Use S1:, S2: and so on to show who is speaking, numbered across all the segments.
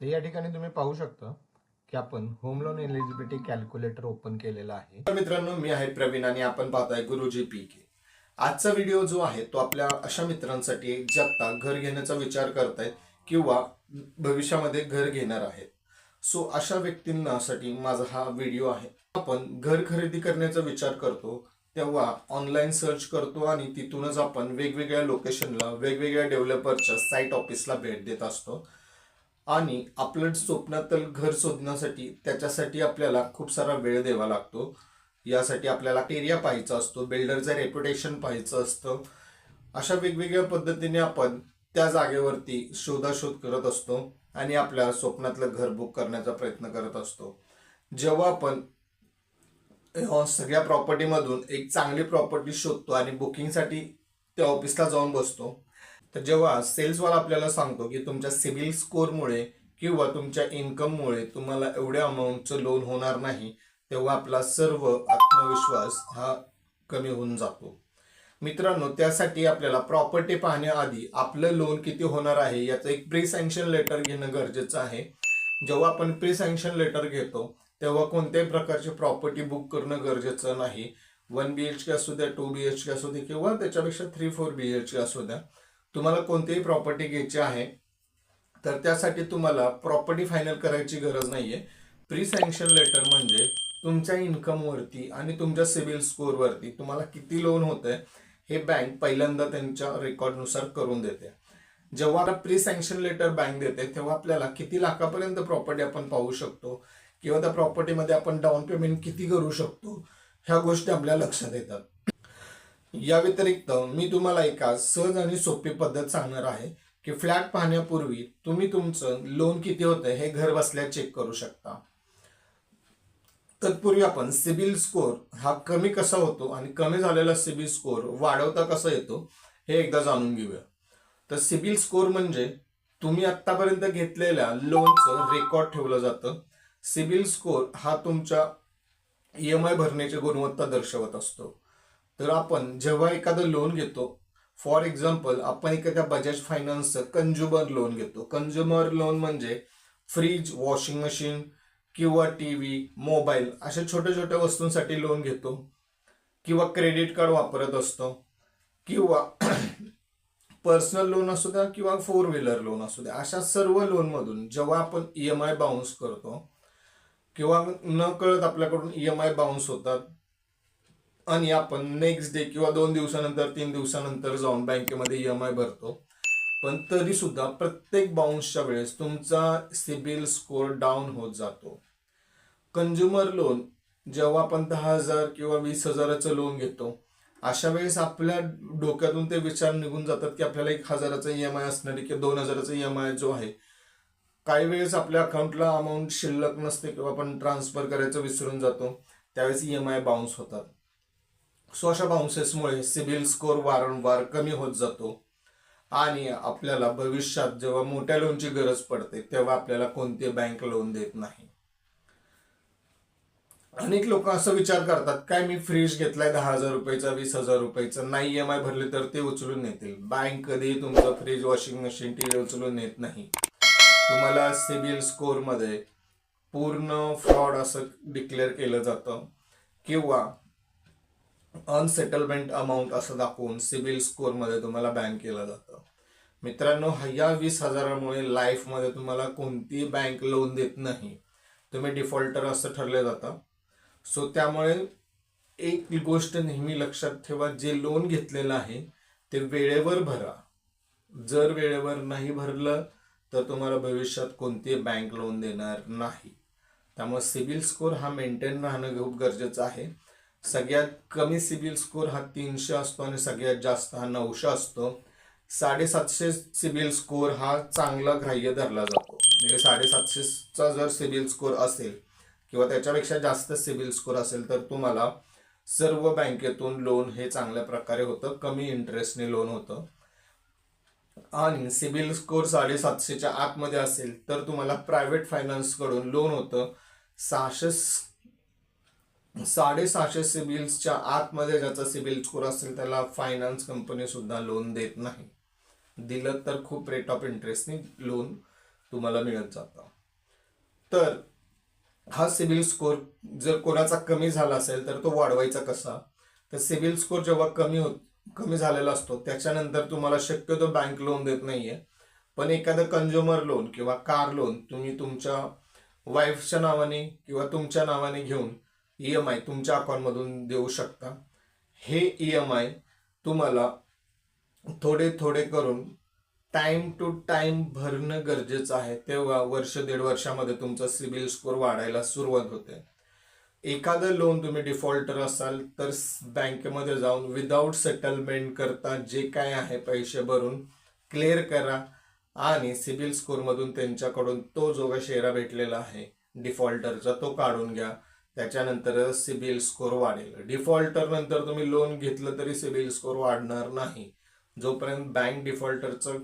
S1: तर या ठिकाणी तुम्ही पाहू शकता की आपण home loan eligibility calculator open केलेला आहे.
S2: तर मित्रांनो मी आहे प्रवीण आणि आपण पाहताय गुरुजी पी के. आजचा व्हिडिओ जो आहे तो आपल्या अशा मित्रांसाठी एक जगता घर घेण्याचा विचार करतायत किंवा भविष्यामध्ये घर घेणार आहेत. सो अशा व्यक्तींसाठी माझा हा व्हिडिओ आहे. आपण घर खरेदी करण्याचा विचार करतो तेव्हा ऑनलाईन सर्च करतो आणि तिथूनच आपण वेगवेगळ्या लोकेशनला वेगवेगळ्या डेव्हलपरच्या साईट ऑफिसला भेट देत असतो. आणि आपलं स्वप्नातलं घर शोधण्यासाठी त्याच्यासाठी आपल्याला खूप सारा वेळ द्यावा लागतो. यासाठी आपल्याला एरिया पाहायचा असतो बिल्डरचं रेप्युटेशन पाहायचं असतं. अशा वेगवेगळ्या पद्धतीने आपण त्या जागेवरती शोधाशोध करत असतो आणि आपल्या स्वप्नातलं घर बुक करण्याचा प्रयत्न करत असतो. जेव्हा आपण सगळ्या प्रॉपर्टीमधून एक चांगली प्रॉपर्टी शोधतो आणि बुकिंगसाठी त्या ऑफिसला जाऊन बसतो तर जेव्हा सेल्सवाला आपल्याला सांगतो की तुमच्या सिबिल स्कोरमुळे किंवा तुमच्या इन्कममुळे तुम्हाला एवढ्या अमाऊंटचं लोन होणार नाही तेव्हा आपला सर्व आत्मविश्वास हा कमी होऊन जातो. मित्रांनो त्यासाठी आपल्याला प्रॉपर्टी पाहण्याआधी आपलं लोन किती होणार आहे याचं एक प्री सँक्शन लेटर घेणं गरजेचं आहे. जेव्हा आपण प्री सँक्शन लेटर घेतो तेव्हा कोणत्याही प्रकारची प्रॉपर्टी बुक करणं गरजेचं नाही. वन बी एच के असू द्या टू बी एच के असू द्या किंवा त्याच्यापेक्षा three four B H K असू द्या. तुम्हाला कोणतीही प्रॉपर्टी घ्यायची आहे तर त्यासाठी तुम्हाला प्रॉपर्टी फायनल करायची गरज नाहीये. प्री सँक्शन लेटर म्हणजे तुमच्या इन्कमवरती आणि तुमच्या सिबिल स्कोअरवरती तुम्हाला किती लोन होतंय हे बँक पहिल्यांदा त्यांच्या रेकॉर्डनुसार करून देते. जेव्हा प्री सँक्शन लेटर बँक देते तेव्हा आपल्याला किती लाखापर्यंत प्रॉपर्टी आपण पाहू शकतो किंवा त्या प्रॉपर्टीमध्ये आपण डाऊन पेमेंट किती करू शकतो ह्या गोष्टी आपल्या लक्षात येतात. या व्यतिरिक्त मी तुम्हाला एका सहज आणि सोपी पद्धत सांगणार आहे की फ्लॅट पाहण्यापूर्वी तुम्ही तुमचं लोन किती होतं हे घर बसल्या चेक करू शकता. तत्पूर्वी आपण सिबिल स्कोर हा कमी कसा होतो आणि कमी झालेला सिबिल स्कोर वाढवता कसा येतो हे एकदा जाणून घेऊया. तर सिबिल स्कोर म्हणजे तुम्ही आतापर्यंत घेतलेल्या लोनचं रेकॉर्ड ठेवलं जातं. सिबिल स्कोर हा तुमच्या ई एम आय भरण्याची गुणवत्ता दर्शवत असतो. तर आपण जेव्हा एखादं लोन घेतो फॉर एक्झाम्पल आपण एखाद्या बजाज फायनान्सचं कंझ्युमर लोन घेतो. कंझ्युमर लोन म्हणजे फ्रीज वॉशिंग मशीन किंवा टी व्ही मोबाईल अशा छोट्या छोट्या वस्तूंसाठी लोन घेतो. किंवा क्रेडिट कार्ड वापरत असतो. किंवा पर्सनल लोन असू द्या किंवा फोर व्हीलर लोन असू द्या. अशा सर्व लोनमधून जेव्हा आपण ई एम आय बाउन्स करतो किंवा न कळत आपल्याकडून ई एम आय बाउन्स होतात आणि आपण नेक्स्ट डे किंवा दोन दिवसानंतर तीन दिवसानंतर जाऊन बँकेमध्ये ई एम आय भरतो. पण तरी सुद्धा प्रत्येक बाउन्सच्या वेळेस तुमचा सिबिल स्कोर डाऊन होत जातो. कंझ्युमर लोन जेव्हा आपण दहा हजार किंवा वीस हजाराचं लोन घेतो अशा वेळेस आपल्या डोक्यातून ते विचार निघून जातात की आपल्याला एक हजाराचा ई एम आय असणारी किंवा दोन हजाराचा ई एम आय जो आहे काही वेळेस आपल्या अकाउंटला अमाऊंट शिल्लक नसते किंवा आपण ट्रान्सफर करायचं विसरून जातो त्यावेळेस ई एम आय बाउन्स होतात. सो अशा बाउन्सेसमुळे सिबिल स्कोर वारंवार कमी होत जातो आणि आपल्याला भविष्यात जेव्हा मोठ्या लोनची गरज पडते तेव्हा आपल्याला कोणती बँक लोन देत नाही. अनेक लोक असं विचार करतात काय मी फ्रीज घेतलाय दहा हजार रुपयाचा वीस हजार रुपयाचा नाही एम आय भरले तर ते उचलून नेतील. बँक कधीही तुमचं फ्रीज वॉशिंग मशीन टीव्ही उचलून नेत नाही. तुम्हाला सिबिल स्कोरमध्ये पूर्ण फ्रॉड असं डिक्लेअर केलं जातं. किंवा अनसेटलमेंट अमाऊंट असं दाखवून सिबिल स्कोरमध्ये तुम्हाला बँक केलं जातं. मित्रांनो ह्या वीस हजारामुळे लाईफमध्ये तुम्हाला कोणतीही बँक लोन देत नाही. तुम्ही डिफॉल्टर असं ठरले जातं. सो त्यामुळे एक गोष्ट नेहमी लक्षात ठेवा जे लोन घेतलेलं आहे ते वेळेवर भरा. जर वेळेवर नाही भरलं तर तुम्हाला भविष्यात कोणतीही बँक लोन देणार नाही. त्यामुळे सिबिल स्कोर हा मेंटेन राहणं खूप गरजेचं आहे. सगळ्यात कमी सिबिल स्कोर हा तीनशे असतो आणि सगळ्यात जास्त हा नऊशे असतो. साडेसातशे सिबिल स्कोर हा चांगला ग्राह्य धरला जातो. म्हणजे साडेसातशेचा जर सिबिल स्कोर असेल किंवा त्याच्यापेक्षा जास्त सिबिल स्कोर असेल तर तुम्हाला सर्व बँकेतून लोन हे चांगल्या प्रकारे होतं. कमी इंटरेस्टने लोन होतं. आणि सिबिल स्कोर साडेसातशेच्या आतमध्ये असेल तर तुम्हाला प्रायव्हेट फायनान्सकडून लोन होतं. सहाशे साडेसहाशे सिबिल्सच्या आतमध्ये ज्याचा सिबिल स्कोर असेल त्याला फायनान्स कंपनी सुद्धा लोन देत नाही. दिलं तर खूप रेट ऑफ इंटरेस्टने लोन तुम्हाला मिळत जातं. तर हा सिबिल स्कोर जर कोणाचा कमी झाला असेल तर तो वाढवायचा कसा? तर सिबिल स्कोर जेव्हा कमी होत कमी झालेला असतो त्याच्यानंतर तुम्हाला शक्यतो बँक लोन देत नाहीये. पण एखादं कंझ्युमर लोन किंवा कार लोन तुम्ही तुमच्या वाईफच्या नावाने किंवा तुमच्या नावाने घेऊन ई एम आय तुमच्या अकाउंटमधून देऊ शकता. हे ई एम आय तुम्हाला थोडे थोडे करून टाइम टू टाइम भरणं गरजेचं आहे. तेव्हा वर्ष दीड वर्षामध्ये तुमचा सिबिल स्कोर वाढायला सुरुवात होते. एखादं लोन तुम्ही डिफॉल्टर असाल तर बँकेमध्ये जाऊन विदाऊट सेटलमेंट करता जे काय आहे पैसे भरून क्लिअर करा आणि सिबिल स्कोरमधून त्यांच्याकडून तो जो काही शेरा भेटलेला आहे डिफॉल्टरचा तो काढून घ्या. त्याच्यानंतर सिबिल स्कोर वाढेल. डिफॉल्टर नंतर तुम्ही लोन घेतलं तरी सिबिल स्कोर वाढणार नाही. जोपर्यंत बँक डिफॉल्टरचं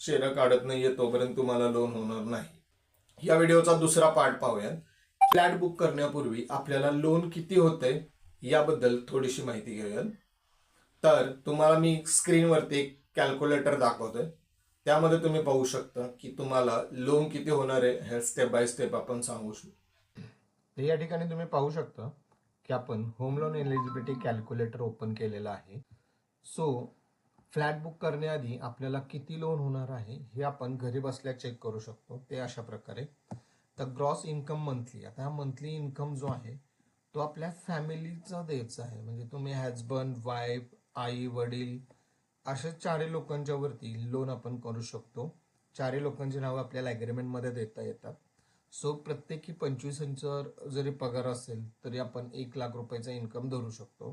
S2: शेरा काढत नाहीये तोपर्यंत तुम्हाला लोन होणार नाही. या व्हिडिओचा दुसरा पार्ट पाहूयात. फ्लॅट बुक करण्यापूर्वी आपल्याला लोन किती होते याबद्दल थोडीशी माहिती घेऊयात. तर तुम्हाला मी स्क्रीनवरती एक कॅल्क्युलेटर दाखवतोय. त्यामध्ये तुम्ही पाहू शकता की तुम्हाला लोन किती होणार आहे हे स्टेप बाय स्टेप आपण सांगू शकतो.
S1: तर या ठिकाणी तुम्ही पाहू शकता की आपण home loan eligibility calculator open केलेलं आहे. सो फ्लॅट बुक करण्याआधी आपल्याला किती लोन होणार आहे हे आपण घरी बसल्या चेक करू शकतो. ते अशा प्रकारे. तर ग्रॉस इन्कम मंथली आता हा मंथली इन्कम जो आहे तो आपल्या फॅमिलीचा द्यायचा आहे. म्हणजे तुम्ही हॅजबंड वाईफ आई वडील अशा चारही लोकांच्या वरती लोन आपण करू शकतो. चारही लोकांची नावं आपल्याला ॲग्रीमेंटमध्ये देता येतात. सो प्रत्येकी पंचवीस हजार जरी पगार असेल तरी आपण एक लाख रुपयाचा इन्कम धरू शकतो.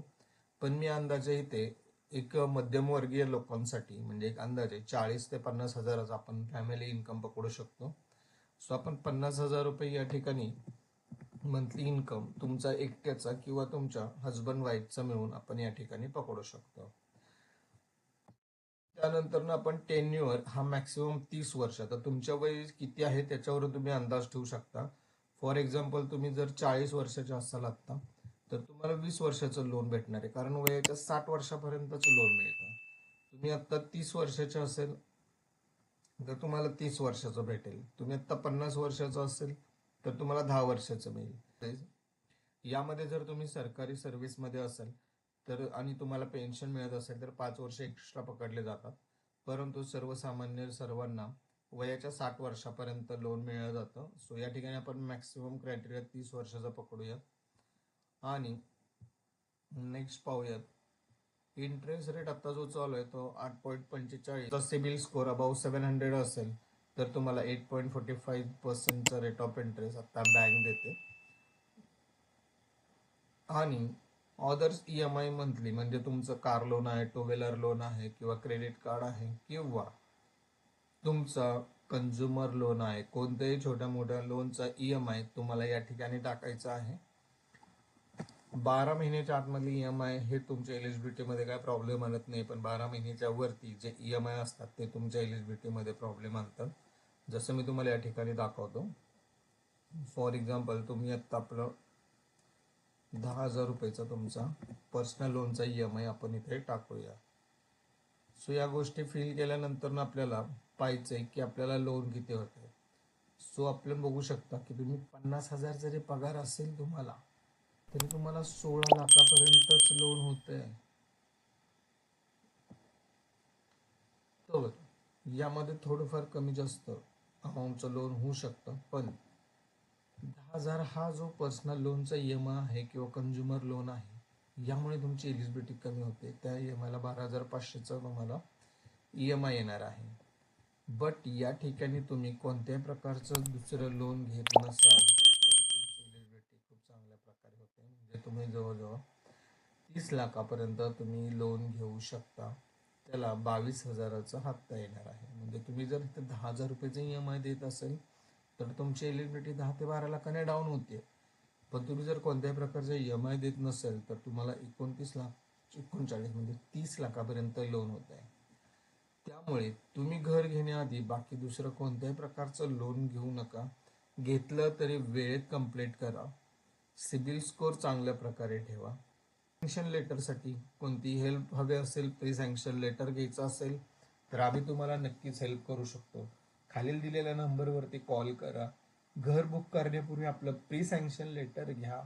S1: पण मी अंदाजे इथे एक मध्यमवर्गीय लोकांसाठी म्हणजे एक अंदाजे चाळीस ते पन्नास हजाराचा आपण फॅमिली इन्कम पकडू शकतो. सो आपण पन्नास हजार रुपये या ठिकाणी मंथली इन्कम तुमचा एकट्याचा किंवा तुमच्या हजबंड वाईफचा मिळून आपण या ठिकाणी पकडू शकतो. त्यानंतर ना आपण टेन्युअर हा मॅक्सिमम तीस वर्ष. तर तुमच्या वय किती आहे त्याच्यावर तुम्ही अंदाज ठेवू शकता. फॉर एक्झाम्पल तुम्ही जर चाळीस वर्षाचे असाल आत्ता तर तुम्हाला वीस वर्षाचं लोन भेटणार आहे. कारण वयाच्या साठ वर्षापर्यंतच लोन मिळतं. तुम्ही आत्ता तीस वर्षाचे असेल तर तुम्हाला तीस वर्षाचं भेटेल. तुम्ही आत्ता पन्नास वर्षाचं असेल तर तुम्हाला दहा वर्षाचं मिळेल. यामध्ये जर तुम्ही सरकारी सर्व्हिसमध्ये असाल तर आणि तुम्हाला पेन्शन मिळत असेल तर पाच वर्ष एक्स्ट्रा पकडले जातात. परंतु सर्वसामान्य सर्वांना वयाच्या साठ वर्षापर्यंत लोन मिळलं जातं. सो या ठिकाणी आपण मॅक्सिमम क्रायटेरिया तीस वर्षाचा पकडूया आणि नेक्स्ट पाहूयात. इंटरेस्ट रेट आता जो चालू आहे तो आठ पॉईंट पंचेचाळीस. CIBIL score above seven hundred असेल तर तुम्हाला एट पॉईंट फोर्टी फाईव्ह पर्सेंटचा रेट ऑफ इंटरेस्ट आता बँक देते. आणि others E M I monthly म्हणजे तुमचं कार लोन आहे टू व्हीलर लोन आहे किंवा क्रेडिट कार्ड आहे किंवा तुमचा कन्झ्युमर लोन आहे कोणत्याही छोट्या मोठ्या लोनचा ई एम आय तुम्हाला या ठिकाणी टाकायचा आहे. बारा महिन्याच्या आतमधली ई एम आय हे तुमच्या एलिजिबिलिटीमध्ये काय प्रॉब्लेम आणत नाही पण बारा महिन्याच्या वरती जे ई एम आय असतात ते तुमच्या एलिजिबिलिटीमध्ये प्रॉब्लेम आणतात. जसं मी तुम्हाला या ठिकाणी दाखवतो. फॉर एक्झाम्पल तुम्ही आत्ता आपलं दहा हजार रुपयेचा तुमचा पर्सनल लोनचा ई एम आय आपण इथे टाकूया. सो या गोष्टी फिल केल्यानंतर ना आपल्याला पाहायचं आहे की आपल्याला लोन किती होते सो आपण बघू शकता की तुम्ही पन्नास हजार जरी पगार असेल तुम्हाला तरी तुम्हाला सोळा लाखापर्यंतच लोन होतंय. तर यामध्ये थोडंफार कमी जास्त अमाऊंटचं लोन होऊ शकतं पण दहा हजार हा जो पर्सनल लोनचा ई एम आय आहे किंवा कंझ्युमर लोन आहे यामुळे तुमची एलिजिबिलिटी कमी होते. त्या ई एम आयला बारा हजार पाचशेचा तुम्हाला ई एम आय येणार आहे. बट या ठिकाणी तुम्ही कोणत्याही प्रकारचं दुसरं लोन घेत नसाल तर तुमची एलिजिबिलिटी खूप चांगल्या प्रकारे होते. म्हणजे तुम्ही जवळजवळ तीस लाखापर्यंत तुम्ही लोन घेऊ शकता. त्याला बावीस हजाराचा हप्ता येणार आहे. म्हणजे तुम्ही जर इथे दहा हजार रुपयाचा ई एम आय देत असेल तर तुमची एलिबिलिटी दहा ते बारा लाखाने डाऊन होते? पण तुम्ही जर कोणत्याही प्रकारचे एम आय देत नसेल तर तुम्हाला एकोणतीस लाख एकोणचाळीस म्हणजे तीस लाखापर्यंत लोन होत आहे. त्यामुळे तुम्ही घर घेण्याआधी बाकी दुसरं कोणत्याही प्रकारचं लोन घेऊ नका. घेतलं तरी वेळेत कंप्लीट करा. सिबिल स्कोर चांगल्या प्रकारे ठेवा. सँक्शन लेटरसाठी कोणती हेल्प हवी असेल प्री सँक्शन लेटर घ्यायचं असेल तर आम्ही तुम्हाला नक्कीच हेल्प करू शकतो. खालील दिलेल्या नंबरवरती कॉल करा. घर बुक करण्यापूर्वी आपलं प्री सँक्शन लेटर घ्या.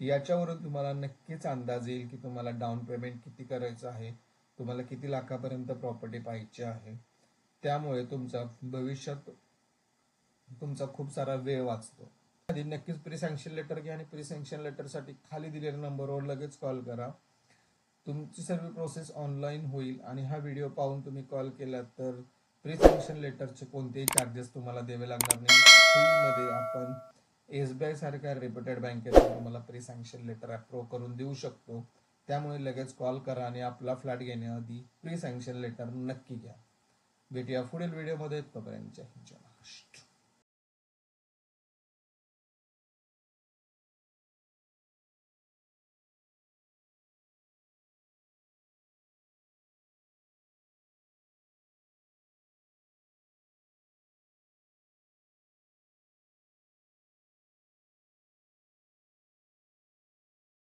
S1: याच्यावरून तुम्हाला नक्कीच अंदाज येईल की तुम्हाला डाऊन पेमेंट किती करायचं आहे. तुम्हाला किती लाखापर्यंत प्रॉपर्टी पाहिजे आहे. त्यामुळे तुमचा भविष्यात तुमचा खूप सारा वेळ वाचतो. आधी नक्कीच प्री सँक्शन लेटर घ्या आणि प्री सँक्शन लेटरसाठी खाली दिलेल्या नंबरवर लगेच कॉल करा. तुमची सर्व प्रोसेस ऑनलाईन होईल आणि हा व्हिडिओ पाहून तुम्ही कॉल केला तर प्री लेटरचे कोणतेही चार्जेस तुम्हाला द्यावे लागणार नाही. फ्रीमध्ये आपण एस बी आय सारख्या रेप्युटेड बँकेतून तुम्हाला प्री सँक्शन लेटर अप्रूव्ह करून देऊ शकतो. त्यामुळे लगेच कॉल करा आणि आपला फ्लॅट घेण्याआधी प्री सँक्शन लेटर नक्की घ्या. भेटूया पुढील व्हिडिओमध्ये तोपर्यंत जय महाराष्ट्र.